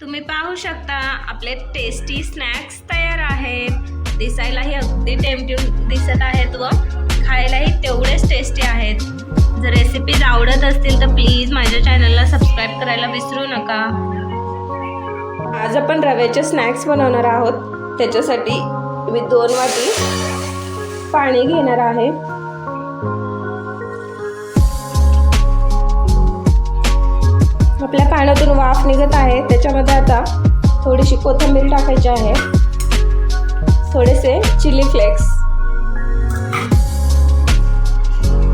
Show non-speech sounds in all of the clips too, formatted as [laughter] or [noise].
तुम्ही पाहू शकता आपले टेस्टी स्नॅक्स तयार आहेत. दिसायलाही अगदी टेम्प्टिंग दिसत आहेत व खायलाही तेवढेच टेस्टी आहेत. जर रेसिपीज आवडत असतील तर प्लीज माझ्या चॅनलला सबस्क्राईब करायला विसरू नका. आज आपण रव्याचे स्नॅक्स बनवणार आहोत. त्याच्यासाठी मी दोन वाटी पाणी घेणार आहे. आपल्या पाण्यातून वाफ निघत आहे. त्याच्यामध्ये आता थोडीशी कोथिंबीर टाकायची आहे. थोडेसे चिली फ्लेक्स.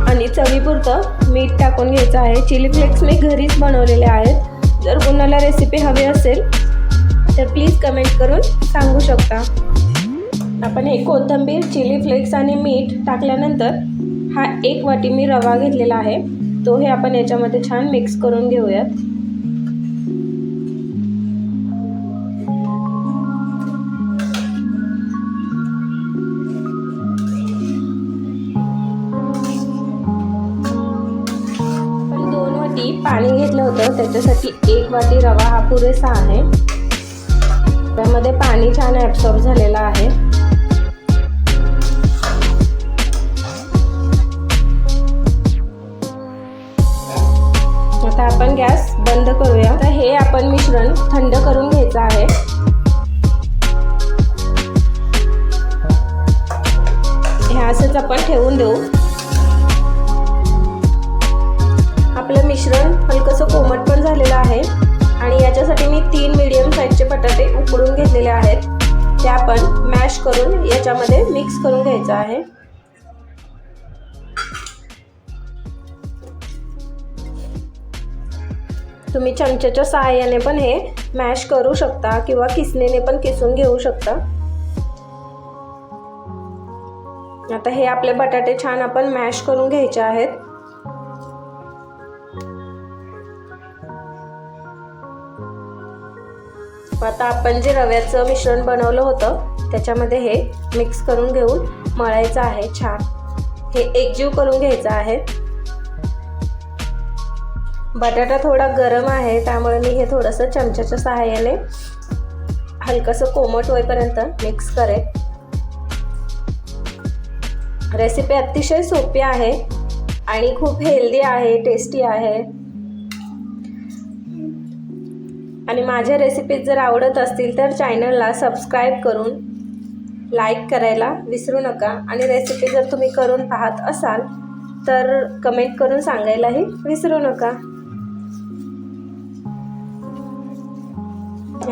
आणि चवीपुरतं मीठ टाकून घ्यायचं आहे. चिली फ्लेक्स मी घरीच बनवलेले आहेत. जर कोणाला रेसिपी हवी असेल तर प्लीज कमेंट करून सांगू शकता. आपण हे कोथिंबीर चिली फ्लेक्स आणि मीठ टाकल्यानंतर हा एक वाटी मी रवा घेतलेला आहे. तो हे आपण याच्यामध्ये छान मिक्स करून घेऊयात. पाणी घेतलं होतं. त्याच्यासाठी एक वाटी रवा हा पुरेसा आहे. त्यामध्ये पाणी छान ॲब्सॉर्ब झालेलं आहे. आता आपण गॅस बंद करूया. तर हे आपण मिश्रण थंड करून घ्यायचं आहे. हे असंच आपण ठेवून देऊ. उकडून घेतलेले आहेत. ते आपण मॅश करून याच्यामध्ये मिक्स करून घ्यायचं आहे. तुम्ही चमच्याच्या सहाय्याने पण हे मॅश करू शकता किंवा किसणीने पण किसून घेऊ शकता. आता हे आपले बटाटे छान आपण मॅश करून घ्यायचे आहेत. आता आपण जे रव्याचं मिश्रण बनवलं होतं त्याच्यामध्ये हे मिक्स करून घेऊन मळायचं आहे छान. हे एकजीव करून घ्यायचं आहे. बटाटा थोडा गरम आहे त्यामुळे मी हे थोडंसं चमच्याच्या सहाय्याने हलकंसं कोमट होईपर्यंत मिक्स करेन. रेसिपी अतिशय सोपी आहे आणि खूप हेल्दी आहे टेस्टी आहे. आणि माझ्या रेसिपीज जर आवडत असतील तर चॅनलला सबस्क्राईब करून लाईक करायला विसरू नका. आणि रेसिपी जर तुम्ही करून पाहत असाल तर कमेंट करून सांगायलाही विसरू नका.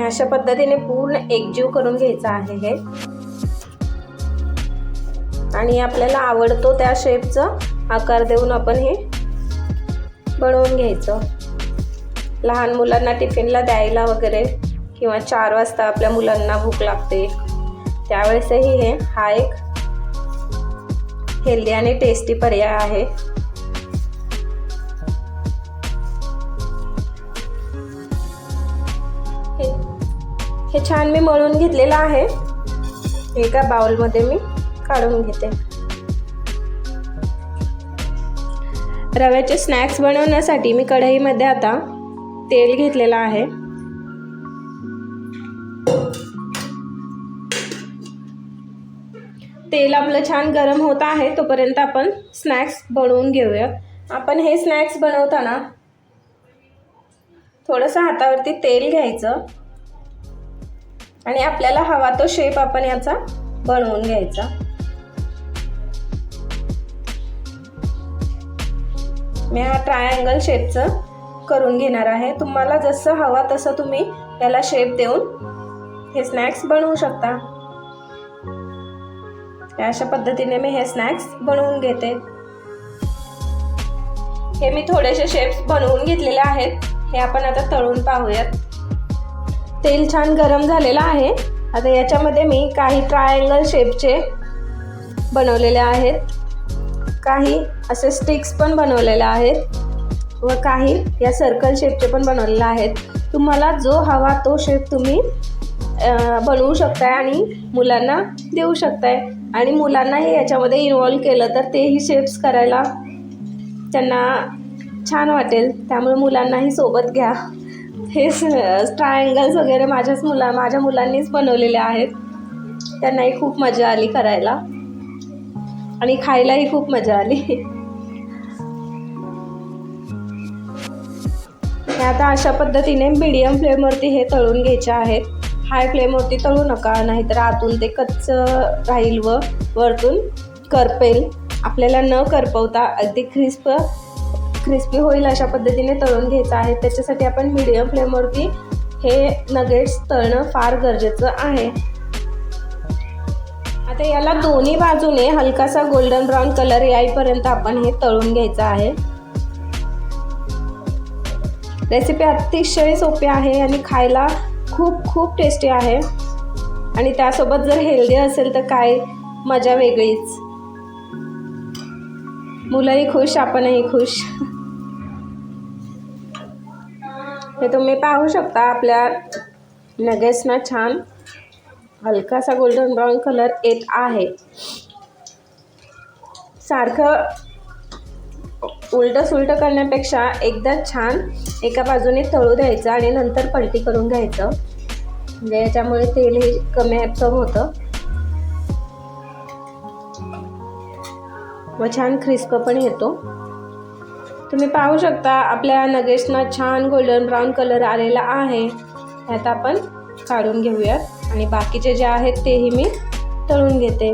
अशा पद्धतीने पूर्ण एकजीव करून घ्यायचं आहे हे. आणि आपल्याला आवडतो त्या शेपचं आकार देऊन आपण हे बनवून घ्यायचं. लहान मुलांना टिफिनला द्यायला वगैरे किंवा चार वाजता आपल्या मुलांना भूक लागते. त्यावेळेसही हे हा एक हेल्दी आणि टेस्टी पर्याय आहे. हे हे छान मी मळून घेतलेलं आहे. एका बाउलमध्ये मी काढून घेते. रव्याचे स्नॅक्स बनवण्यासाठी मी कढईमध्ये आता तेल घेतलेलं आहे. तेल आपलं छान गरम होत आहे तोपर्यंत आपण स्नॅक्स बनवून घेऊया. आपण हे स्नॅक्स बनवताना थोडंसं हातावरती तेल घ्यायचं आणि आपल्याला हवा तो शेप आपण याचा बनवून घ्यायचा. मी हा ट्रायंगल शेपचं करून घेणार आहे. तुम्हाला जसं हवा तसं तुम्ही याला शेप देऊन हे स्नॅक्स बनवू शकता. अशा पद्धतीने मी हे स्नॅक्स बनवून घेते. हे मी थोडेसे शेप्स बनवून घेतलेले आहेत. हे आपण आता तळून पाहूयात. तेल छान गरम झालेलं आहे. आता याच्यामध्ये मी काही ट्रायंगल शेपचे बनवलेले आहेत. काही असे स्टिक्स पण बनवलेले आहेत. व काही या सर्कल शेपचे पण बनवलेले आहेत. तुम्हाला जो हवा तो शेप तुम्ही बनवू शकताय आणि मुलांना देऊ शकताय. आणि मुलांनाही याच्यामध्ये इन्वॉल्व केलं तर तेही शेप्स करायला त्यांना छान वाटेल. त्यामुळे मुलांनाही सोबत घ्या. हे ट्रायंगल्स वगैरे माझ्याच मुला माझ्या मुलांनीच बनवलेले आहेत. त्यांनाही खूप मजा आली करायला. आणि खायलाही खूप मजा आली. [laughs] आणि आता अशा पद्धतीने मिडियम फ्लेमवरती हे तळून घ्यायचे आहेत. हाय फ्लेमवरती तळू नका नाहीतर आतून ते कच्चं राहील व वरतून करपेल. आपल्याला न करपवता अगदी क्रिस्प क्रिस्पी होईल अशा पद्धतीने तळून घ्यायचं आहे. त्याच्यासाठी आपण मिडियम फ्लेमवरती हे नगेट्स तळणं फार गरजेचं आहे. आता याला दोन्ही बाजूने हलकासा गोल्डन ब्राऊन कलर यायपर्यंत आपण हे तळून घ्यायचं आहे. रेसिपी अतिशय सोपी आहे आणि खायला खूप खूप टेस्टी आहे. आणि त्यासोबत जर हेल्दी असेल तर काय मजा वेगळीच. मुलंही खुश आपणही खुश. हे तुम्ही पाहू शकता आपल्या नगेट्सना छान. हलकासा गोल्डन ब्राऊन कलर येत आहे. सारखं उलटं सुलटं करण्यापेक्षा एकदा छान एका बाजूने तळू द्यायचं आणि नंतर पलटी करून घ्यायचं. म्हणजे याच्यामुळे तेल हे कमी ॲब्सॉर्ब होतं. व छान क्रिस्प पण येतो. तुम्ही पाहू शकता आपल्या नगेट्सना छान गोल्डन ब्राऊन कलर आलेला आहे. त्यात आपण काढून घेऊयात. आणि बाकीचे जे आहेत तेही मी तळून घेते.